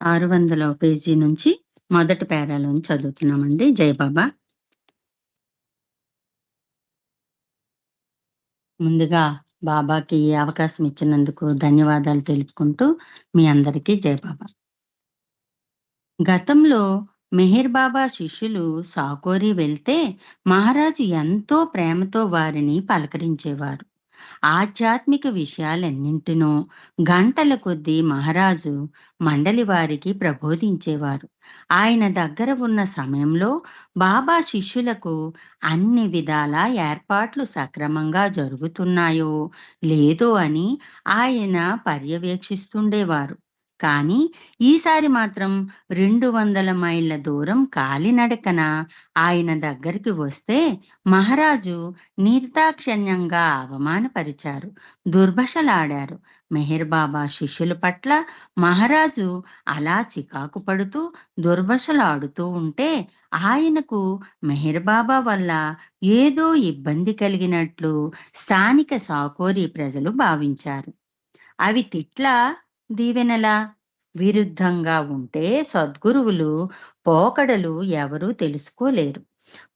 600 page నుంచి మొదటి పేరాలోని చదువుతున్నామండి. జయబాబా ముందుగా బాబాకి ఈ అవకాశం ఇచ్చినందుకు ధన్యవాదాలు తెలుపుకుంటూ మీ అందరికీ జయబాబా గతంలో మెహర్ బాబా శిష్యులు సాకోరి వెళ్తే మహారాజు ఎంతో ప్రేమతో వారిని పలకరించేవారు. ఆధ్యాత్మిక విషయాలన్నింటినో గంటల కొద్దీ మహారాజు మండలి వారికి ప్రబోధించేవారు. ఆయన దగ్గర ఉన్న సమయంలో బాబా శిష్యులకు అన్ని విధాల ఏర్పాట్లు సక్రమంగా జరుగుతున్నాయో లేదో అని ఆయన పర్యవేక్షిస్తుండేవారు. కానీ ఈసారి మాత్రం 200 మైళ్ళ దూరం కాలినడకన ఆయన దగ్గరికి వస్తే మహారాజు నిర్దాక్షణ్యంగా అవమానపరిచారు. దుర్భషలాడారు. మెహర్ బాబా శిష్యుల పట్ల మహారాజు అలా చికాకు పడుతూ దుర్భషలాడుతూ ఉంటే ఆయనకు మెహర్ బాబా వల్ల ఏదో ఇబ్బంది కలిగినట్లు స్థానిక సాకోరి ప్రజలు భావించారు. అవి తిట్లా? దీవెనల విరుద్ధంగా ఉంటే సద్గురువులు పోకడలు ఎవరూ తెలుసుకోలేరు.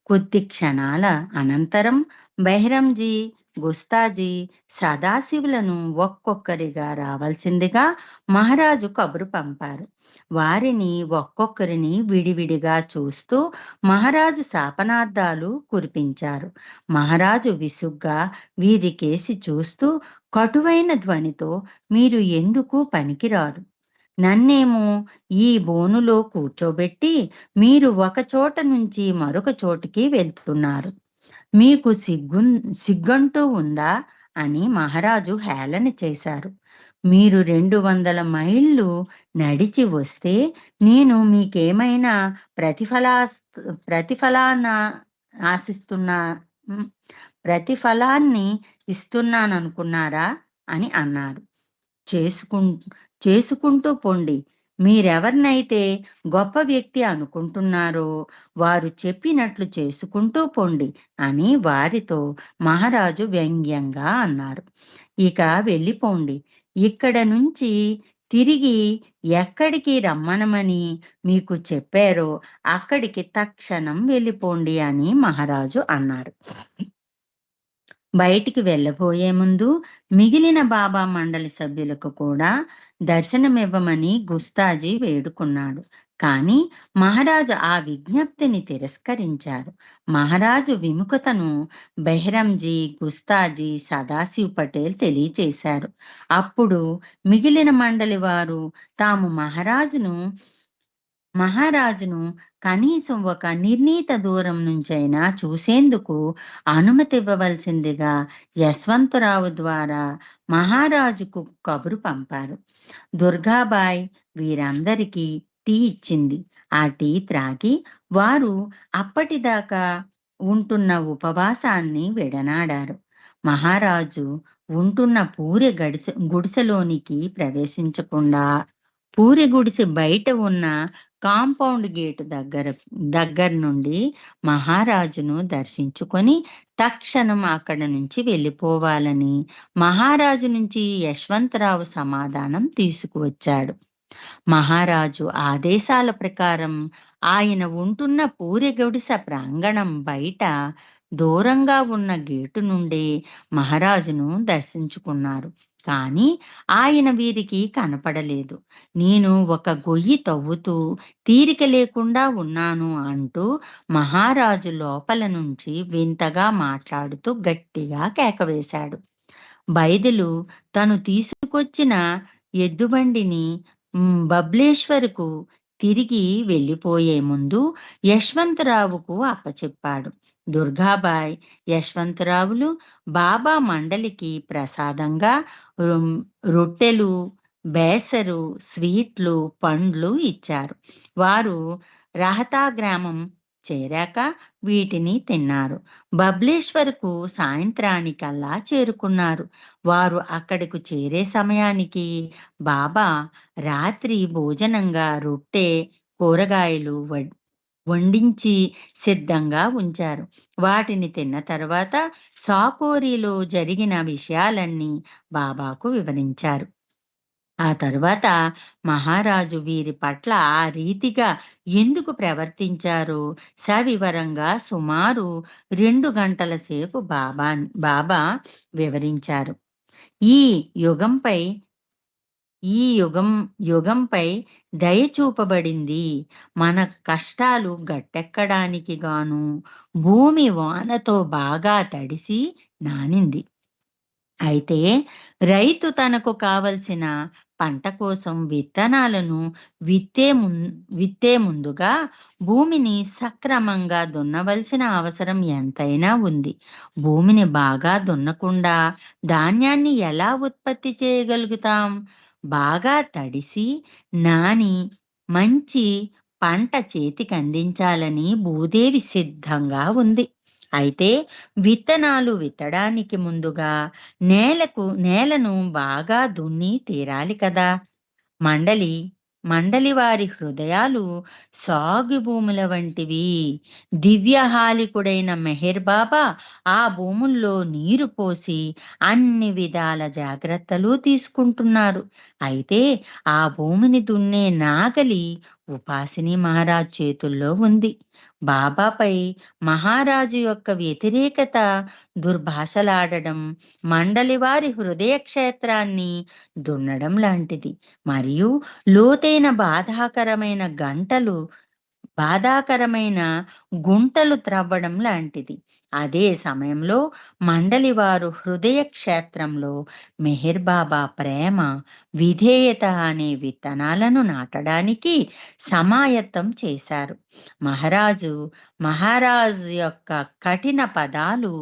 కొద్ది క్షణాల అనంతరం బహిరంజీ గుస్తాజీ, సదాశివులను ఒక్కొక్కరిగా రావాల్సిందిగా మహారాజు కబురు పంపారు. వారిని ఒక్కొక్కరిని విడివిడిగా చూస్తూ మహారాజు శాపనార్థాలు కురిపించారు. మహారాజు విసుగ్గా వీరికేసి చూస్తూ కటువైన ధ్వనితో మీరు ఎందుకు పనికిరారు. నన్నేమో ఈ బోనులో కూర్చోబెట్టి మీరు ఒక చోట నుంచి మరొక చోటికి వెళ్తున్నారు. మీకు సిగ్గున్ సిగ్గంటూ ఉందా? అని మహారాజు హేళన చేశారు. మీరు 200 మైళ్ళు నడిచి వస్తే నేను మీకేమైనా ప్రతిఫలా ప్రతిఫలాన ఆశిస్తున్నా ప్రతిఫలాన్ని ఇస్తున్నాననుకున్నారా? అని అన్నారు. చేసుకుం చేసుకుంటూ పొండి. మీరెవర్నైతే గొప్ప వ్యక్తి అనుకుంటున్నారో వారు చెప్పినట్లు చేసుకుంటూ పొండి అని వారితో మహారాజు వ్యంగ్యంగా అన్నారు. ఇక వెళ్ళిపోండి. ఇక్కడ నుంచి తిరిగి ఎక్కడికి రమ్మనమని మీకు చెప్పారో అక్కడికి తక్షణం వెళ్ళిపోండి అని మహారాజు అన్నారు. బయటికి వెళ్ళబోయే ముందు మిగిలిన బాబా మండలి సభ్యులకు కూడా దర్శనమివ్వమని గుస్తాజీ వేడుకున్నాడు. కానీ మహారాజు ఆ విజ్ఞప్తిని తిరస్కరించారు. మహారాజు విముఖతను బెహ్రంజీ, గుస్తాజీ, సదాశివ్ పటేల్ తెలియచేశారు. అప్పుడు మిగిలిన మండలి వారు తాము మహారాజును మహారాజును కనీసం ఒక నిర్ణీత దూరం నుంచైనా చూసేందుకు అనుమతి ఇవ్వవలసిందిగా యశ్వంతరావు ద్వారా మహారాజుకు కబురు పంపారు. దుర్గాబాయ్ వీరందరికీ టీ ఇచ్చింది. ఆ టీ త్రాగి వారు అప్పటిదాకా ఉంటున్న ఉపవాసాన్ని విడనాడారు. మహారాజు ఉంటున్న పూరి గడిసె గుడిసెలోనికి ప్రవేశించకుండా పూరి గుడిసె బయట ఉన్న కాంపౌండ్ గేటు దగ్గర దగ్గర నుండి మహారాజును దర్శించుకొని తక్షణం అక్కడ నుంచి వెళ్ళిపోవాలని మహారాజు నుంచి యశ్వంతరావు సమాధానం తీసుకువచ్చాడు. మహారాజు ఆదేశాల ప్రకారం ఆయన ఉంటున్న పూరిగుడిస ప్రాంగణం బయట దూరంగా ఉన్న గేటు నుండే మహారాజును దర్శించుకున్నారు. కానీ ఆయన వీరికి కనపడలేదు. నేను ఒక గొయ్యి తవ్వుతూ తీరిక లేకుండా ఉన్నాను అంటూ మహారాజు లోపల నుంచి వింతగా మాట్లాడుతూ గట్టిగా కేకవేశాడు. బైదులు తను తీసుకొచ్చిన ఎద్దుబండిని బబ్లేశ్వరుకు తిరిగి వెళ్ళిపోయే ముందు యశ్వంతరావుకు అప్పచెప్పాడు. దుర్గాబాయ్, యశ్వంతరావులు బాబా మండలికి ప్రసాదంగా రొట్టెలు, బేసరు, స్వీట్లు, పండ్లు ఇచ్చారు. వారు రహతా గ్రామం చేరాక వీటిని తిన్నారు. బబ్లేశ్వర్కు సాయంత్రానికల్లా చేరుకున్నారు. వారు అక్కడికి చేరే సమయానికి బాబా రాత్రి భోజనంగా రొట్టె, కూరగాయలు వడ్ వండించి సిద్ధంగా ఉంచారు. వాటిని తిన్న తర్వాత సాకోరీలో జరిగిన విషయాలన్నీ బాబాకు వివరించారు. ఆ తర్వాత మహారాజు వీరి పట్ల ఆ రీతిగా ఎందుకు ప్రవర్తించారో సవివరంగా సుమారు రెండు గంటల సేపు బాబా బాబా వివరించారు ఈ యుగంపై ఈ యుగం యుగంపై దయ చూపబడింది. మన కష్టాలు గట్టెక్కడానికి గాను భూమి వానతో బాగా తడిసి నానింది. అయితే రైతు తనకు కావలసిన పంట కోసం విత్తనాలను విత్తే ముం విత్తే ముందుగా భూమిని సక్రమంగా దున్నవలసిన అవసరం ఎంతైనా ఉంది. భూమిని బాగా దున్నకుండా ధాన్యాన్ని ఎలా ఉత్పత్తి చేయగలుగుతాం? బాగా తడిసి నాని మంచి పంట చేతికి అందించాలని భూదేవి సిద్ధంగా ఉంది. అయితే విత్తనాలు విత్తడానికి ముందుగా నేలకు నేలను బాగా దున్ని తీరాలి కదా. మండలి మండలి వారి హృదయాలు సాగు భూముల వంటివి. దివ్యహాలికుడైన మెహర్ బాబా ఆ భూముల్లో నీరు పోసి అన్ని విధాల జాగ్రత్తలు తీసుకుంటున్నారు. అయితే ఆ భూమిని దున్నే నాగలి ఉపాసిని మహారాజ్ చేతుల్లో ఉంది. బాబాపై మహారాజు యొక్క వ్యతిరేకత దుర్భాషలాడడం మండలి వారి హృదయ క్షేత్రాన్ని దున్నడం లాంటిది. మరియు లోతైన బాధాకరమైన గంటలు బాధాకరమైన గుంటలు త్రవ్వడం లాంటిది. అదే సమయంలో మండలి వారు హృదయ క్షేత్రంలో మెహర్ బాబా ప్రేమ విధేయత అనే విత్తనాలను నాటడానికి సమాయత్తం చేశారు. మహారాజు మహారాజ్ యొక్క కఠిన పదాలు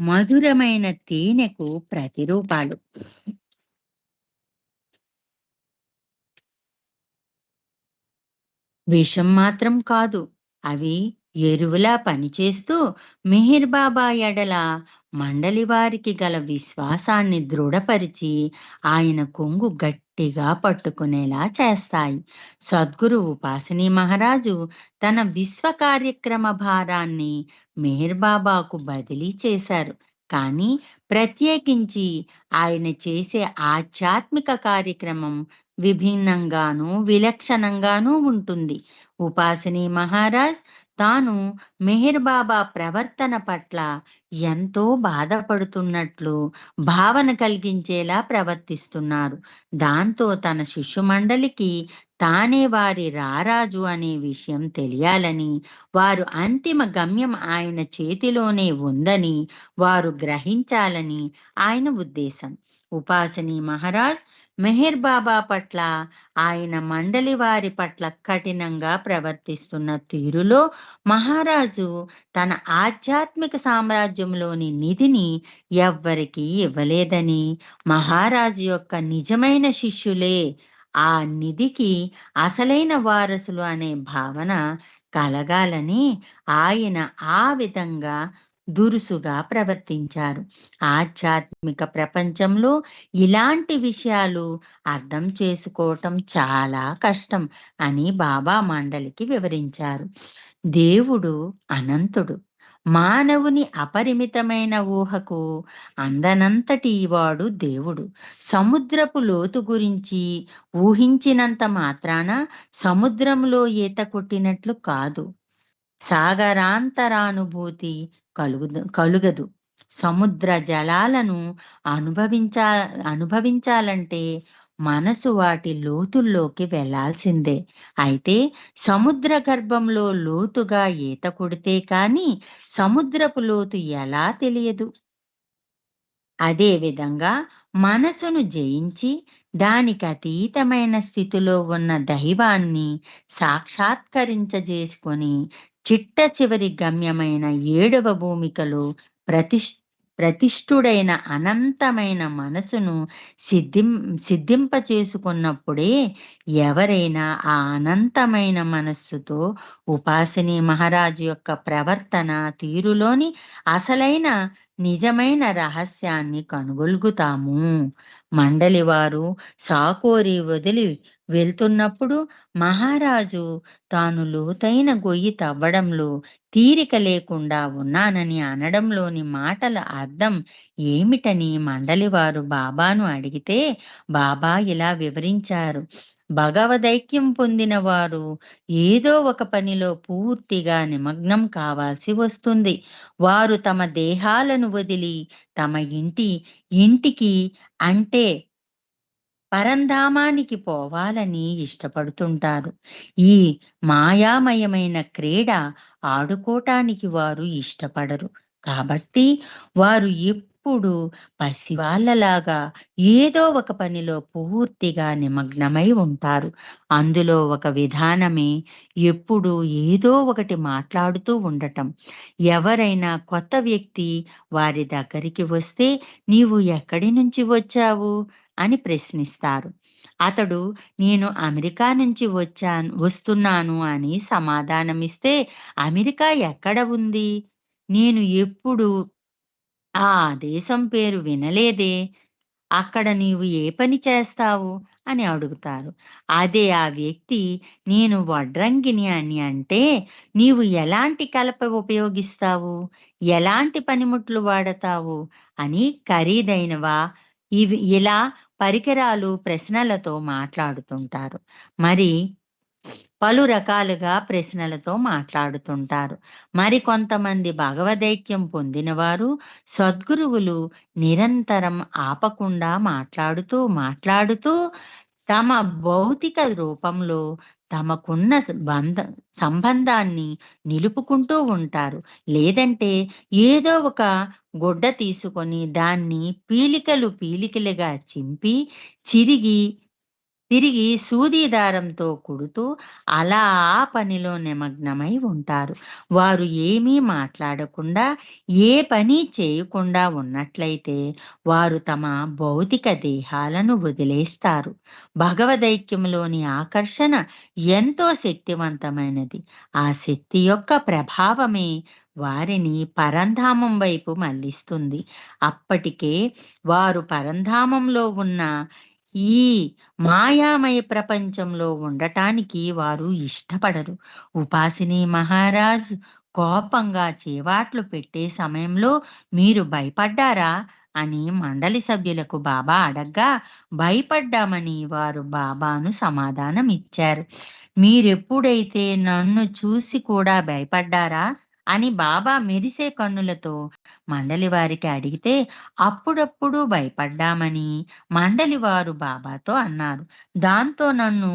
మధురమైన తేనెకు ప్రతిరూపాలు. విషం మాత్రం కాదు అవి ఎరువులా పనిచేస్తూ మిహిర్ బాబా ఎడల మండలి వారికి గల విశ్వాసాన్ని దృఢపరిచి ఆయన కొంగు గట్టిగా పట్టుకునేలా చేస్తాయి. సద్గురు ఉపాసనీ మహారాజు తన విశ్వ కార్యక్రమ భారాన్ని మెహర్ బాబాకు బదిలీ చేశారు. కానీ ప్రత్యేకించి ఆయన చేసే ఆధ్యాత్మిక కార్యక్రమం విభిన్నంగాను విలక్షణంగానూ ఉంటుంది. ఉపాసిని మహారాజ్ తాను మెహిర్ బాబా ప్రవర్తన పట్ల ఎంతో బాధపడుతున్నట్లు భావన కలిగించేలా ప్రవర్తిస్తున్నారు. దాంతో తన శిష్యు మండలికి తానే వారి రారాజు అనే విషయం తెలియాలని వారు అంతిమ గమ్యం ఆయన చేతిలోనే ఉందని వారు గ్రహించాలని ఆయన ఉద్దేశం. ఉపాసని మహారాజ్ మెహర్ బాబా పట్ల ఆయన మండలి వారి పట్ల కఠినంగా ప్రవర్తిస్తున్న తీరులో మహారాజు తన ఆధ్యాత్మిక సామ్రాజ్యంలోని నిధిని ఎవ్వరికీ ఇవ్వలేదని మహారాజు యొక్క నిజమైన శిష్యులే ఆ నిధికి అసలైన వారసులు అనే భావన కలగాలని ఆయన ఆ విధంగా దురుసుగా ప్రవర్తించారు. ఆధ్యాత్మిక ప్రపంచంలో ఇలాంటి విషయాలు అర్థం చేసుకోవటం చాలా కష్టం అని బాబా మండలికి వివరించారు. దేవుడు అనంతుడు. మానవుని అపరిమితమైన ఊహకు అందనంతటి వాడు దేవుడు. సముద్రపు లోతు గురించి ఊహించినంత మాత్రాన సముద్రంలో ఈత కొట్టినట్లు కాదు. సాగరాంతరానుభూతి కలుగు కలుగదు. సముద్ర జలాలను అనుభవించా అనుభవించాలంటే మనసు వాటి లోతుల్లోకి వెళ్ళాల్సిందే. అయితే సముద్ర గర్భంలో లోతుగా ఈత కొడితే కాని సముద్రపు లోతు ఎలా తెలియదు? అదే విధంగా మనసును జయించి దానికి అతీతమైన స్థితిలో ఉన్న దైవాన్ని సాక్షాత్కరించజేసుకొని చిట్ట చివరి గమ్యమైన ఏడవ భూమికలో ప్రతిష్ ప్రతిష్ఠుడైన అనంతమైన మనసును సిద్ధిం సిద్ధింప చేసుకున్నప్పుడే ఎవరైనా ఆ అనంతమైన మనస్సుతో ఉపాసిని మహారాజు యొక్క ప్రవర్తన తీరులోని అసలైన నిజమైన రహస్యాన్ని కనుగొలుగుతాము. మండలి వారు సాకోరి వదిలి వెళ్తున్నప్పుడు మహారాజు తాను లోతైన గొయ్యి తవ్వడంలో తీరిక లేకుండా ఉన్నానని అనడంలోని మాటల అర్థం ఏమిటని మండలివారు బాబాను అడిగితే బాబా ఇలా వివరించారు. భగవదైక్యం పొందిన వారు ఏదో ఒక పనిలో పూర్తిగా నిమగ్నం కావాల్సి వస్తుంది. వారు తమ దేహాలను వదిలి తమ ఇంటి ఇంటికి అంటే పరంధామానికి పోవాలని ఇష్టపడుతుంటారు. ఈ మాయామయమైన క్రీడ ఆడుకోటానికి వారు ఇష్టపడరు. కాబట్టి వారు ఎప్పుడు పసివాళ్ళలాగా ఏదో ఒక పనిలో పూర్తిగా నిమగ్నమై ఉంటారు. అందులో ఒక విధానమే ఎప్పుడు ఏదో ఒకటి మాట్లాడుతూ ఉండటం. ఎవరైనా కొత్త వ్యక్తి వారి దగ్గరికి వస్తే నీవు ఎక్కడి నుంచి వచ్చావు? అని ప్రశ్నిస్తారు. అతడు నేను అమెరికా నుంచి వచ్చాను వస్తున్నాను అని సమాధానమిస్తే అమెరికా ఎక్కడ ఉంది? నేను ఎప్పుడు ఆ దేశం పేరు వినలేదే. అక్కడ నీవు ఏ పని చేస్తావు? అని అడుగుతారు. అదే ఆ వ్యక్తి నేను వడ్రంగిని అని అంటే నీవు ఎలాంటి కలప ఉపయోగిస్తావు? ఎలాంటి పనిముట్లు వాడతావు? అని ఖరీదైనవా ఇవి ఇలా పరికరాలు ప్రశ్నలతో మాట్లాడుతుంటారు. మరి పలు రకాలుగా ప్రశ్నలతో మాట్లాడుతుంటారు. మరి కొంతమంది భగవదైక్యం పొందినవారు సద్గురువులు నిరంతరం ఆపకుండా మాట్లాడుతూ మాట్లాడుతూ తమ భౌతిక రూపంలో తమకున్న బంధ సంబంధాన్ని నిలుపుకుంటూ ఉంటారు. లేదంటే ఏదో ఒక గుడ్డ తీసుకొని దాన్ని పీలికలు పీలికలుగా చింపి చిరిగి తిరిగి సూదీదారంతో కుడుతూ అలా ఆ పనిలో నిమగ్నమై ఉంటారు. వారు ఏమీ మాట్లాడకుండా ఏ పని చేయకుండా ఉన్నట్లయితే వారు తమ భౌతిక దేహాలను వదిలేస్తారు. భగవదైక్యంలోని ఆకర్షణ ఎంతో శక్తివంతమైనది. ఆ శక్తి యొక్క ప్రభావమే వారిని పరంధామం వైపు మళ్ళిస్తుంది అప్పటికే వారు పరంధామంలో ఉన్న ఈ మాయామయ ప్రపంచంలో ఉండటానికి వారు ఇష్టపడరు. ఉపాసిని మహారాజ్ కోపంగా చేవాట్లు పెట్టే సమయంలో మీరు భయపడ్డారా అని మండలి సభ్యులకు బాబా అడగ్గా భయపడ్డామని వారు బాబాను సమాధానం ఇచ్చారు మీరెప్పుడైతే నన్ను చూసి కూడా భయపడ్డారా? అని బాబా మెరిసే కన్నులతో మండలి వారికి అడిగితే అప్పుడప్పుడు భయపడ్డామని మండలి వారు బాబాతో అన్నారు. దాంతో నన్ను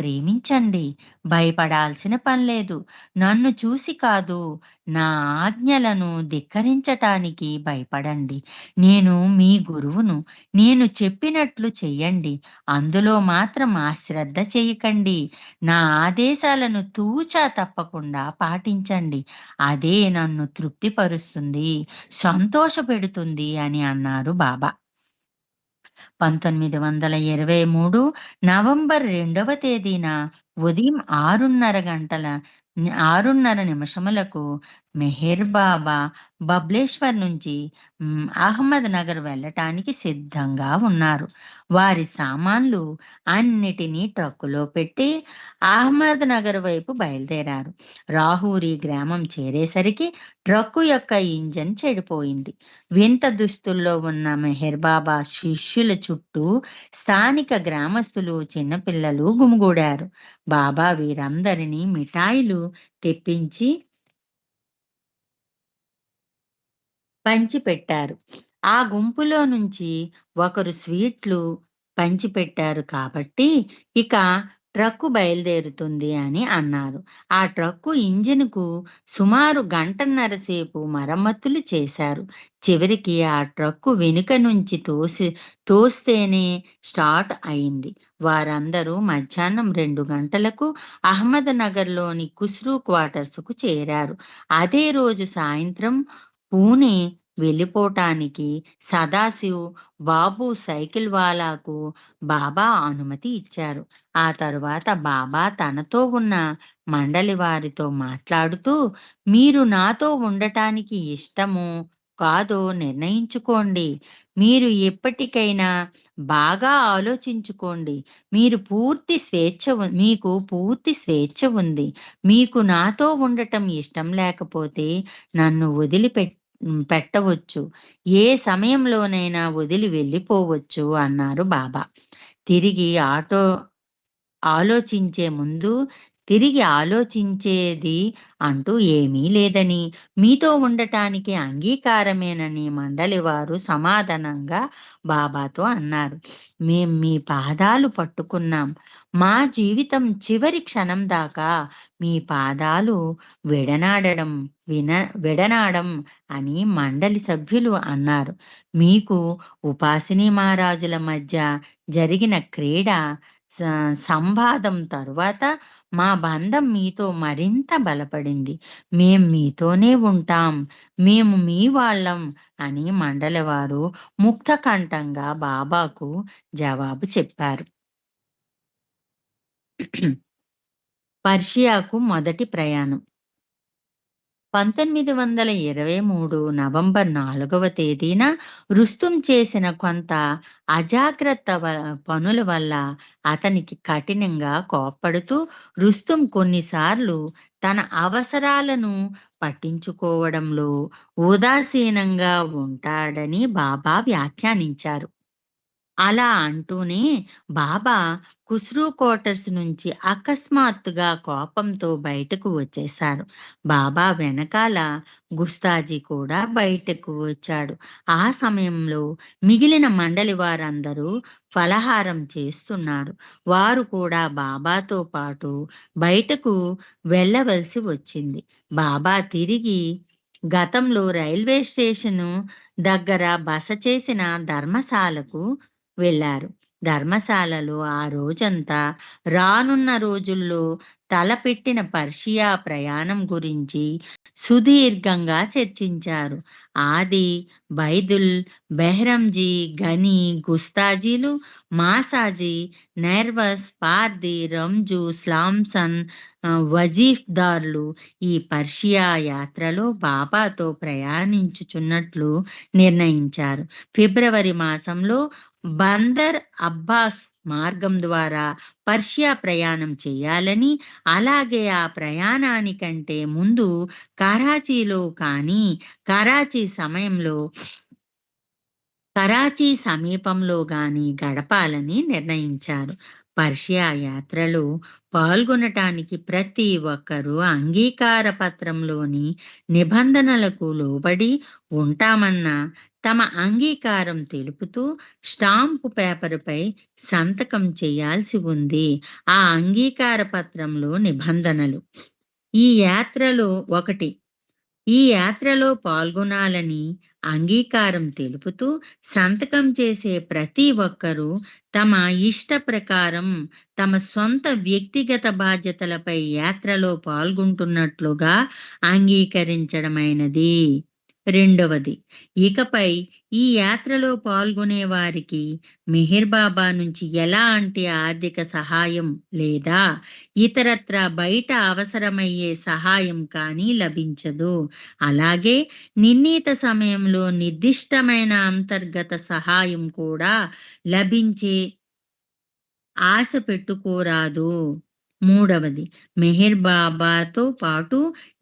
ప్రేమించండి. భయపడాల్సిన పని లేదు. నన్ను చూసి కాదు నా ఆజ్ఞలను ధిక్కరించటానికి భయపడండి. నేను మీ గురువును. నేను చెప్పినట్లు చెయ్యండి. అందులో మాత్రం అశ్రద్ధ చేయకండి. నా ఆదేశాలను తూచా తప్పకుండా పాటించండి. అదే నన్ను తృప్తిపరుస్తుంది సంతోషపెడుతుంది అని అన్నారు బాబా. పంతొమ్మిది వందల ఇరవై మూడు నవంబర్ రెండవ తేదీన ఉదయం ఆరున్నర గంటల ఆరున్నర నిమిషములకు మెహర్ బాబా బబ్లేశ్వర్ నుంచి అహ్మద్ నగర్ వెళ్ళటానికి సిద్ధంగా ఉన్నారు. వారి సామాన్లు అన్నిటినీ ట్రక్కులో పెట్టి అహ్మద్ నగర్ వైపు బయలుదేరారు. రాహూరి గ్రామం చేరేసరికి ట్రక్కు యొక్క ఇంజన్ చెడిపోయింది. వింత దుస్తుల్లో ఉన్న మెహర్ బాబా శిష్యుల చుట్టూ స్థానిక గ్రామస్తులు చిన్నపిల్లలు గుమిగూడారు. బాబా వీరందరినీ మిఠాయిలు తెప్పించి పంచిపెట్టారు. ఆ గుంపులో నుంచి ఒకరు స్వీట్లు పంచిపెట్టారు కాబట్టి ఇక ట్రక్కు బయలుదేరుతుంది అని అన్నారు. ఆ ట్రక్కు ఇంజిన్కు సుమారు గంటన్నర సేపు మరమ్మతులు చేశారు. చివరికి ఆ ట్రక్కు వెనుక నుంచి తోసి తోస్తేనే స్టార్ట్ అయింది. వారందరూ మధ్యాహ్నం రెండు గంటలకు అహ్మద్ నగర్లోని కుస్రూ క్వార్టర్స్కు చేరారు. అదే రోజు సాయంత్రం పూణే వెళ్ళిపోవటానికి సదాశివ్ బాబు సైకిల్ వాలాకు బాబా అనుమతి ఇచ్చారు ఆ తరువాత బాబా తనతో ఉన్న మండలి వారితో మాట్లాడుతూ మీరు నాతో ఉండటానికి ఇష్టము కాదో నిర్ణయించుకోండి. మీరు ఎప్పటికైనా బాగా ఆలోచించుకోండి. మీరు పూర్తి స్వేచ్ఛ మీకు పూర్తి స్వేచ్ఛ ఉంది. మీకు నాతో ఉండటం ఇష్టం లేకపోతే నన్ను వదిలిపెట్టి పెట్టవచ్చు. ఏ సమయంలోనైనా వదిలి వెళ్ళిపోవచ్చు అన్నారు బాబా. తిరిగి ఆటో ఆలోచించే ముందు తిరిగి ఆలోచించేది అంటూ ఏమీ లేదని, మీతో ఉండటానికి అంగీకారమేనని మండలి వారు సమాధానంగా బాబాతో అన్నారు. మేం మీ పాదాలు పట్టుకున్నాం. మా జీవితం చివరి క్షణం దాకా మీ పాదాలు విడనాడడం విన విడనాడం అని మండలి సభ్యులు అన్నారు. మీకు ఉపాసిని మహారాజుల మధ్య జరిగిన క్రీడ సంవాదం తరువాత మా బంధం మీతో మరింత బలపడింది. మేం మీతోనే ఉంటాం. మేము మీ వాళ్ళం అని మండలివారు ముక్తకంఠంగా బాబాకు జవాబు చెప్పారు. పర్షియాకు మొదటి ప్రయాణం 1923 నవంబర్ నాలుగవ తేదీన రుస్తుం చేసిన కొంత అజాగ్రత్త పనుల వల్ల అతనికి కఠినంగా కోప్పడుతూ రుస్తుం కొన్నిసార్లు తన అవసరాలను పట్టించుకోవడంలో ఉదాసీనంగా ఉంటాడని బాబా వ్యాఖ్యానించారు. అలా అంటూనే బాబా కుస్రూ క్వార్టర్స్ నుంచి అకస్మాత్తుగా కోపంతో బయటకు వచ్చేశారు. బాబా వెనకాల గుస్తాజీ కూడా బయటకు వచ్చాడు. ఆ సమయంలో మిగిలిన మండలి వారందరూ ఫలహారం చేస్తున్నారు. వారు కూడా బాబాతో పాటు బయటకు వెళ్ళవలసి వచ్చింది. బాబా తిరిగి గతంలో రైల్వే స్టేషను దగ్గర బస చేసిన ధర్మశాలకు వెళ్ళారు. ధర్మశాలలో ఆ రోజంతా రానున్న రోజుల్లో తలపెట్టిన పర్షియా ప్రయాణం గురించి సుదీర్ఘంగా చర్చించారు. ఆది, బైదుల్, బెహ్రంజీ, గనీ, గుస్తాజీలు, మాసాజీ, నెర్వస్ పార్ది రంజు, స్లాంసన్, వజీఫ్దార్లు ఈ పర్షియా యాత్రలో బాబాతో ప్రయాణించుచున్నట్లు నిర్ణయించారు. ఫిబ్రవరి మాసంలో బందర్ అబ్బాస్ మార్గం ద్వారా పర్షియా ప్రయాణం చేయాలని, అలాగే ఆ ప్రయాణానికంటే ముందు కరాచీలో కానీ, కరాచీ సమయంలో కరాచీ సమీపంలో గాని గడపాలని నిర్ణయించారు. పర్షియా యాత్రలో పాల్గొనటానికి ప్రతి ఒక్కరూ అంగీకార పత్రంలోని నిబంధనలకు లోబడి ఉంటామన్న తమ అంగీకారం తెలుపుతూ స్టాంపు పేపరుపై సంతకం చేయాల్సి ఉంది. ఆ అంగీకార పత్రంలో నిబంధనలు ఈ యాత్రలో ఒకటి ఈ యాత్రలో పాల్గొనాలని అంగీకారం తెలుపుతూ సంతకం చేసే ప్రతి ఒక్కరూ తమ ఇష్ట ప్రకారం తమ సొంత వ్యక్తిగత బాధ్యతలపై యాత్రలో పాల్గొంటున్నట్లుగా అంగీకరించడమైనది. రెండవది ఇకపై ఈ యాత్రలో పాల్గొనే వారికి మెహిర్ బాబా నుంచి ఎలాంటి ఆర్థిక సహాయం లేదా ఇతరత్ర బయట అవసరమయ్యే సహాయం కానీ లభించదు. అలాగే నిర్ణీత సమయంలో నిర్దిష్టమైన అంతర్గత సహాయం కూడా లభించే ఆశ పెట్టుకోరాదు. మూడవది మెహర్ బాబాతో పాటు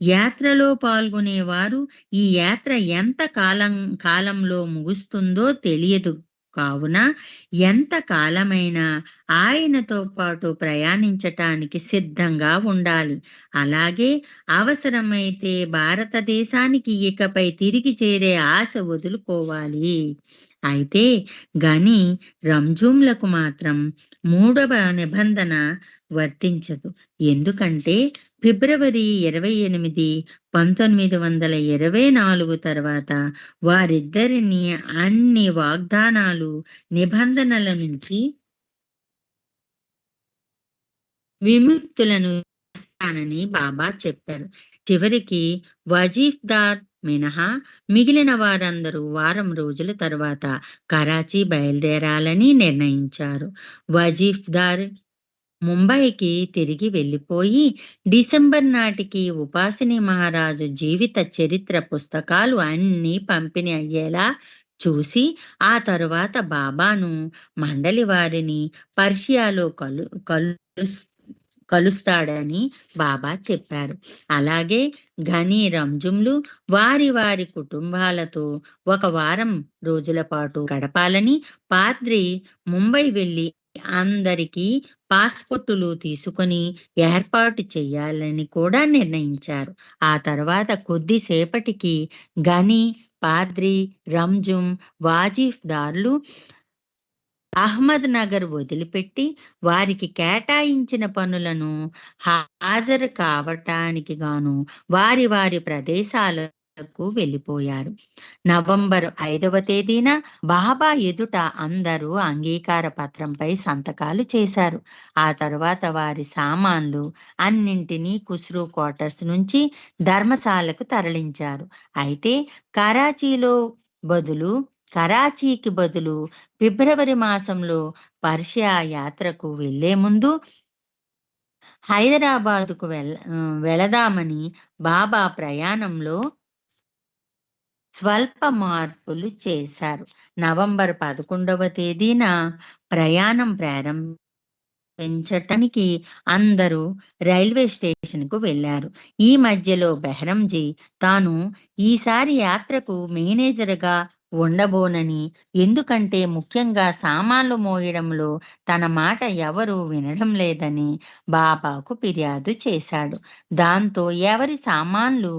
యాత్రలో పాల్గొనేవారు ఈ యాత్ర ఎంత కాలం కాలంలో ముగుస్తుందో తెలియదు కావున ఎంత కాలమైనా ఆయనతో పాటు ప్రయాణించటానికి సిద్ధంగా ఉండాలి. అలాగే అవసరమైతే భారతదేశానికి ఇకపై తిరిగి చేరే ఆశ వదులుకోవాలి. అయితే గని రంజూంలకు మాత్రం మూడవ నిబంధన వర్తించదు. ఎందుకంటే ఫిబ్రవరి 28, 1924 తర్వాత వారిద్దరిని అన్ని వాగ్దానాలు, నిబంధనల నుంచి విముక్తులను చేస్తానని బాబా చెప్పారు. చివరికి వజీఫ్దార్ మినహా మిగిలిన వారందరూ వారం రోజుల తరువాత కరాచీ బయలుదేరాలని నిర్ణయించారు. వజీఫ్దార్ ముంబైకి తిరిగి వెళ్ళిపోయి డిసెంబర్ నాటికి ఉపాసిని మహారాజు జీవిత చరిత్ర పుస్తకాలు అన్నీ పంపిణీ అయ్యేలా చూసి ఆ తరువాత బాబాను మండలి వారిని పర్షియాలో కలు కలు కలుస్తాడని బాబా చెప్పారు. అలాగే ఘనీ రంజుమ్లు వారి వారి కుటుంబాలతో ఒక వారం రోజుల పాటు గడపాలని పాద్రి ముంబై వెళ్ళి అందరికీ పాస్పోర్టులు తీసుకొని ఏర్పాటు చేయాలని కూడా నిర్ణయించారు. ఆ తర్వాత కొద్దిసేపటికి గని పాద్రి రంజుమ్ వాజీఫ్ దార్లు అహ్మద్ నగర్ వదిలిపెట్టి వారికి కేటాయించిన పనులను హాజరు కావటానికి గాను వారి వారి ప్రదేశాలకు వెళ్ళిపోయారు. నవంబర్ ఐదవ తేదీన బాబా ఎదుట అందరూ అంగీకార పత్రంపై సంతకాలు చేశారు. ఆ తర్వాత వారి సామాన్లు అన్నింటినీ కుస్రూ క్వార్టర్స్ నుంచి ధర్మశాలకు తరలించారు. అయితే కరాచీలో బదులు కరాచీకి బదులు ఫిబ్రవరి మాసంలో పర్షియా యాత్రకు వెళ్ళే ముందు హైదరాబాదుకు వెళ్ వెళదామని బాబా ప్రయాణంలో స్వల్ప మార్పులు చేశారు. నవంబర్ పదకొండవ తేదీన ప్రయాణం ప్రారంభించటానికి అందరూ రైల్వే స్టేషన్కు ఈ మధ్యలో బెహరంజీ తాను ఈసారి యాత్రకు మేనేజర్గా ఉండబోనని. ఎందుకంటే ముఖ్యంగా సామాన్లు మోయడంలో తన మాట ఎవరు వినడం లేదని బాబాకు ఫిర్యాదు చేశాడు. దాంతో ఎవరి సామాన్లు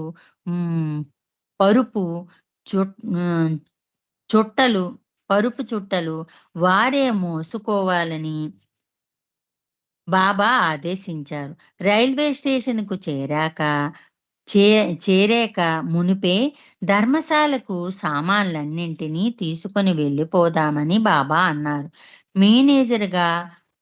పరుపు చుట్టలు పరుపు చుట్టలు వారే మోసుకోవాలని బాబా ఆదేశించారు. రైల్వే స్టేషన్కు చేరాక చే చేరాక మునిపే ధర్మశాలకు సామాన్లన్నింటినీ తీసుకొని వెళ్ళిపోదామని బాబా అన్నారు. మేనేజర్గా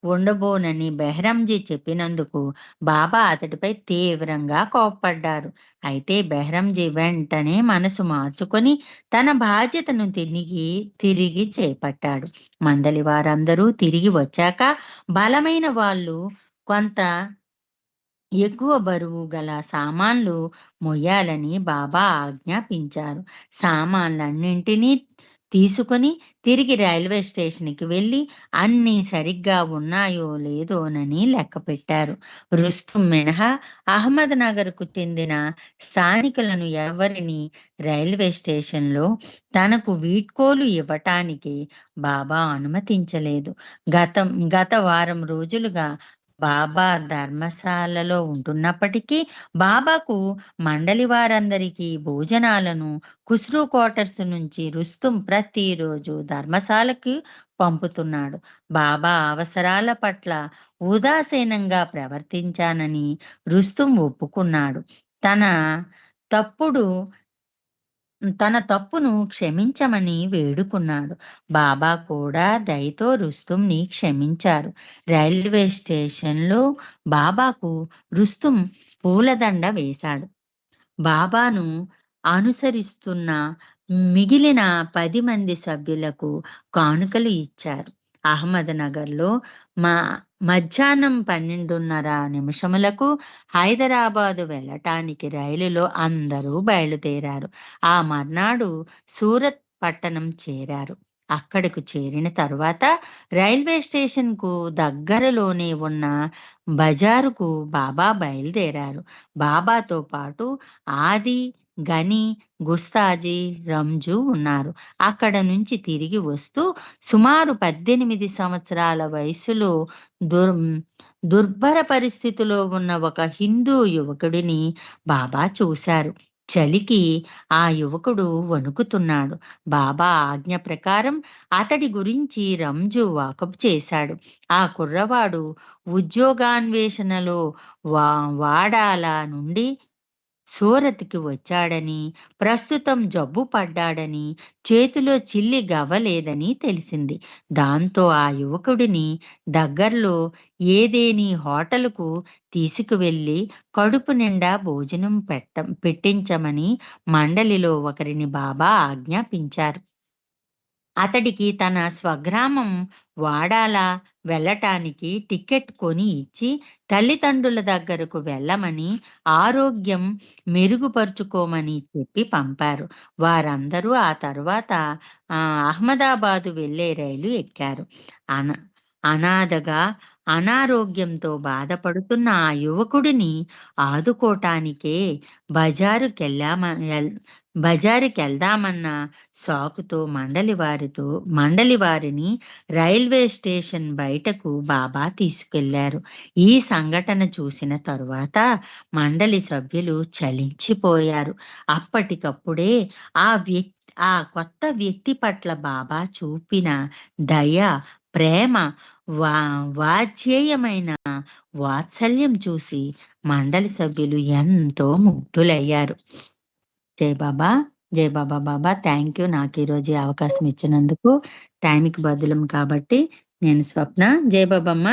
ఉండబోనని బెహ్రంజీ చెప్పినందుకు బాబా అతడిపై తీవ్రంగా కోప్పడ్డారు. అయితే బెహ్రంజీ వెంటనే మనసు మార్చుకొని తన బాధ్యతను తిరిగి తిరిగి చేపట్టాడు. మండలి వారందరూ తిరిగి వచ్చాక బలమైన వాళ్ళు కొంత ఎక్కువ బరువు గల సామాన్లు మొయ్యాలని బాబా ఆజ్ఞాపించారు. సామాన్లన్నింటినీ తీసుకుని తిరిగి రైల్వే స్టేషన్కి వెళ్ళి అన్నీ సరిగ్గా ఉన్నాయో లేదోనని లెక్క పెట్టారు. రుస్తుం మినహా అహ్మద్ నగర్కు చెందిన స్థానికులను ఎవరిని రైల్వే స్టేషన్లో తనకు వీడ్కోలు ఇవ్వటానికి బాబా అనుమతించలేదు. గతం గత వారం రోజులుగా బాబా ధర్మశాలలో ఉంటున్నప్పటికీ బాబాకు మండలి వారందరికీ భోజనాలను కుస్రూ క్వార్టర్స్ నుంచి రుస్తుం ప్రతిరోజు ధర్మశాలకి పంపుతున్నాడు. బాబా అవసరాల పట్ల ఉదాసీనంగా ప్రవర్తించానని రుస్తుం ఒప్పుకున్నాడు. తన తప్పుడు తన తప్పును క్షమించమని వేడుకున్నాడు. బాబా కూడా దయతో రుస్తుంని క్షమించారు. రైల్వే స్టేషన్లో బాబాకు రుస్తుం పూలదండ వేశాడు. బాబాను అనుసరిస్తున్న మిగిలిన పది మంది సభ్యులకు కానుకలు ఇచ్చారు. అహ్మద్ నగర్లో మా మధ్యాహ్నం పన్నెండున్నర నిమిషములకు హైదరాబాదు వెళ్ళటానికి రైలులో అందరూ బయలుదేరారు. ఆ మర్నాడు సూరత్ పట్టణం చేరారు. అక్కడకు చేరిన తరువాత రైల్వే స్టేషన్కు దగ్గరలోనే ఉన్న బజారుకు బాబా బయలుదేరారు. బాబాతో పాటు ఆది గని గుస్తాజీ రంజు ఉన్నారు. అక్కడ నుంచి తిరిగి వస్తూ సుమారు పద్దెనిమిది సంవత్సరాల వయసులో దుర్ దుర్భర పరిస్థితిలో ఉన్న ఒక హిందూ యువకుడిని బాబా చూశారు. చలికి ఆ యువకుడు వణుకుతున్నాడు. బాబా ఆజ్ఞ ప్రకారం అతడి గురించి రంజు వాకప్ చేశాడు. ఆ కుర్రవాడు ఉద్యోగాన్వేషణలో వా వాడాల నుండి సూరత్కి వచ్చాడని ప్రస్తుతం జబ్బు పడ్డాడని చేతిలో చిల్లి గవ్వలేదని తెలిసింది. దాంతో ఆ యువకుడిని దగ్గర్లో ఏదేని హోటల్కు తీసుకువెళ్ళి కడుపు నిండా భోజనం పెట్ట పెట్టించమని మండలిలో ఒకరిని బాబా ఆజ్ఞాపించారు. అతడికి తన స్వగ్రామం వాడాల? వెళ్ళటానికి టికెట్ కొని ఇచ్చి తల్లిదండ్రుల దగ్గరకు వెళ్ళమని ఆరోగ్యం మెరుగుపరుచుకోమని చెప్పి పంపారు. వారందరూ ఆ తర్వాత అహ్మదాబాదు వెళ్ళే రైలు ఎక్కారు. అన అనాథగా అనారోగ్యంతో బాధపడుతున్న ఆ యువకుడిని ఆదుకోటానికే బజారుకెళ్ళామ బజారుకి వెళ్దామన్న సాకుతో మండలి వారితో మండలి వారిని రైల్వే స్టేషన్ బయటకు బాబా తీసుకెళ్ళారు. ఈ సంఘటన చూసిన తరువాత మండలి సభ్యులు చలించిపోయారు. అప్పటికప్పుడే ఆ వ్యక్తి ఆ కొత్త వ్యక్తి పట్ల బాబా చూపిన దయ ప్రేమ వా వాధ్యేయమైన వాత్సల్యం చూసి మండలి సభ్యులు ఎంతో ముగ్ధులయ్యారు. జై బాబా జై బాబా బాబా. థ్యాంక్ యూ నాకు ఈరోజు అవకాశం ఇచ్చినందుకు. టైంకి బదులం కాబట్టి నేను స్వప్న జై బాబమ్మ